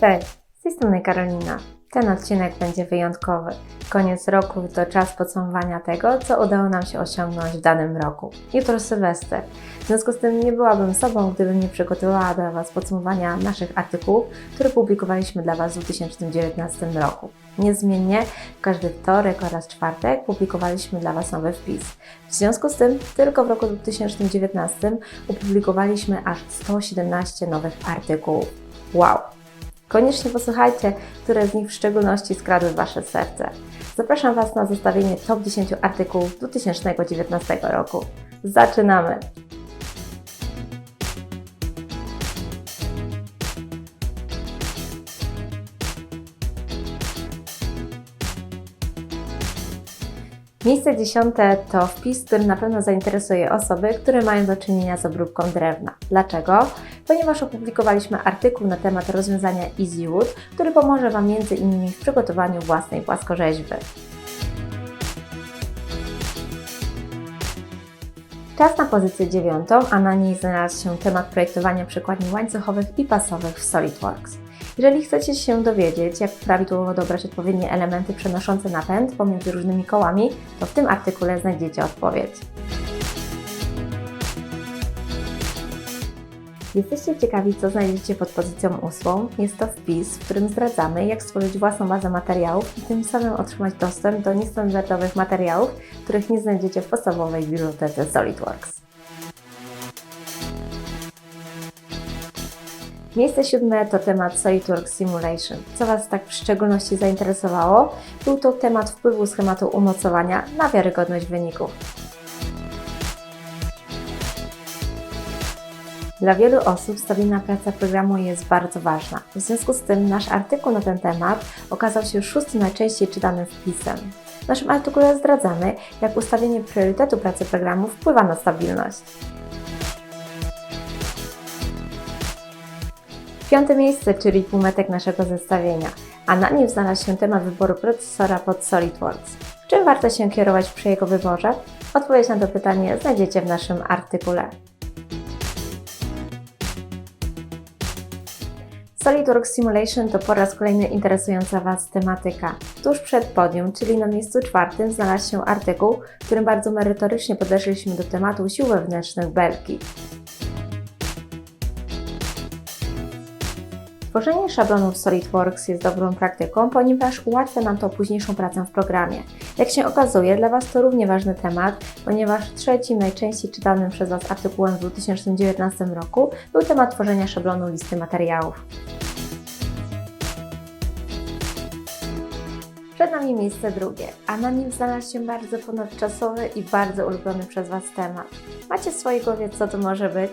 Cześć, z tej strony Karolina. Ten odcinek będzie wyjątkowy. Koniec roku to czas podsumowania tego, co udało nam się osiągnąć w danym roku. Jutro Sylwester. W związku z tym nie byłabym sobą, gdybym nie przygotowała dla Was podsumowania naszych artykułów, które publikowaliśmy dla Was w 2019 roku. Niezmiennie w każdy wtorek oraz czwartek publikowaliśmy dla Was nowy wpis. W związku z tym tylko w roku 2019 opublikowaliśmy aż 117 nowych artykułów. Wow! Koniecznie posłuchajcie, które z nich w szczególności skradły Wasze serce. Zapraszam Was na zestawienie top 10 artykułów 2019 roku. Zaczynamy! Miejsce dziesiąte to wpis, który na pewno zainteresuje osoby, które mają do czynienia z obróbką drewna. Dlaczego? Ponieważ opublikowaliśmy artykuł na temat rozwiązania EasyWood, który pomoże Wam innymi w przygotowaniu własnej płaskorzeźby. Czas na pozycję dziewiątą, a na niej znalazł się temat projektowania przekładni łańcuchowych i pasowych w SolidWorks. Jeżeli chcecie się dowiedzieć, jak prawidłowo dobrać odpowiednie elementy przenoszące napęd pomiędzy różnymi kołami, to w tym artykule znajdziecie odpowiedź. Jesteście ciekawi, co znajdziecie pod pozycją ósmą? Jest to wpis, w którym zdradzamy, jak stworzyć własną bazę materiałów i tym samym otrzymać dostęp do niestandardowych materiałów, których nie znajdziecie w podstawowej bibliotece SolidWorks. Miejsce siódme to temat SolidWorks Simulation. Co Was tak w szczególności zainteresowało? Był to temat wpływu schematu umocowania na wiarygodność wyników. Dla wielu osób stabilna praca programu jest bardzo ważna. W związku z tym nasz artykuł na ten temat okazał się szóstym najczęściej czytanym wpisem. W naszym artykule zdradzamy, jak ustawienie priorytetu pracy programu wpływa na stabilność. Piąte miejsce, czyli półmetek naszego zestawienia, a na nim znalazł się temat wyboru procesora pod SolidWorks. Czym warto się kierować przy jego wyborze? Odpowiedź na to pytanie znajdziecie w naszym artykule. SolidWorks Simulation to po raz kolejny interesująca Was tematyka. Tuż przed podium, czyli na miejscu czwartym, znalazł się artykuł, w którym bardzo merytorycznie podeszliśmy do tematu sił wewnętrznych belki. Tworzenie szablonów w SolidWorks jest dobrą praktyką, ponieważ ułatwia nam to późniejszą pracę w programie. Jak się okazuje, dla Was to równie ważny temat, ponieważ trzecim najczęściej czytanym przez Was artykułem w 2019 roku był temat tworzenia szablonu listy materiałów. Przed nami miejsce drugie, a na nim znalazł się bardzo ponadczasowy i bardzo ulubiony przez Was temat. Macie w swojej głowie, co to może być?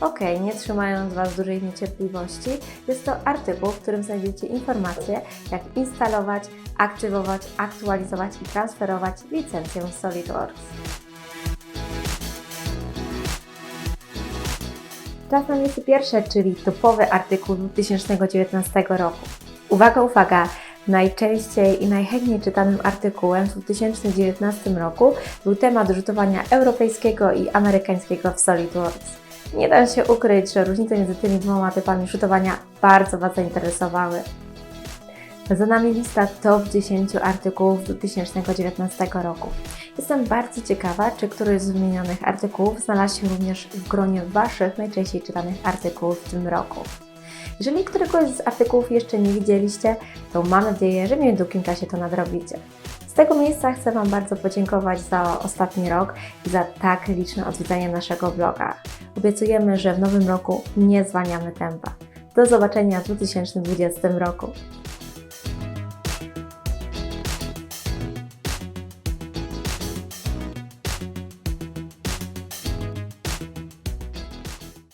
Ok, nie trzymając Was dłużej w niecierpliwości, jest to artykuł, w którym znajdziecie informacje, jak instalować, aktywować, aktualizować i transferować licencję SolidWorks. Czas na miejsce pierwsze, czyli topowy artykuł 2019 roku. Uwaga, uwaga! Najczęściej i najchętniej czytanym artykułem w 2019 roku był temat rzutowania europejskiego i amerykańskiego w SolidWorks. Nie da się ukryć, że różnice między tymi dwoma typami rzutowania bardzo Was zainteresowały. Za nami lista top 10 artykułów 2019 roku. Jestem bardzo ciekawa, czy któryś z wymienionych artykułów znalazł się również w gronie Waszych najczęściej czytanych artykułów w tym roku. Jeżeli któregoś z artykułów jeszcze nie widzieliście, to mam nadzieję, że w niedługim czasie to nadrobicie. Z tego miejsca chcę Wam bardzo podziękować za ostatni rok i za tak liczne odwiedzanie naszego bloga. Obiecujemy, że w nowym roku nie zwalniamy tempa. Do zobaczenia w 2020 roku.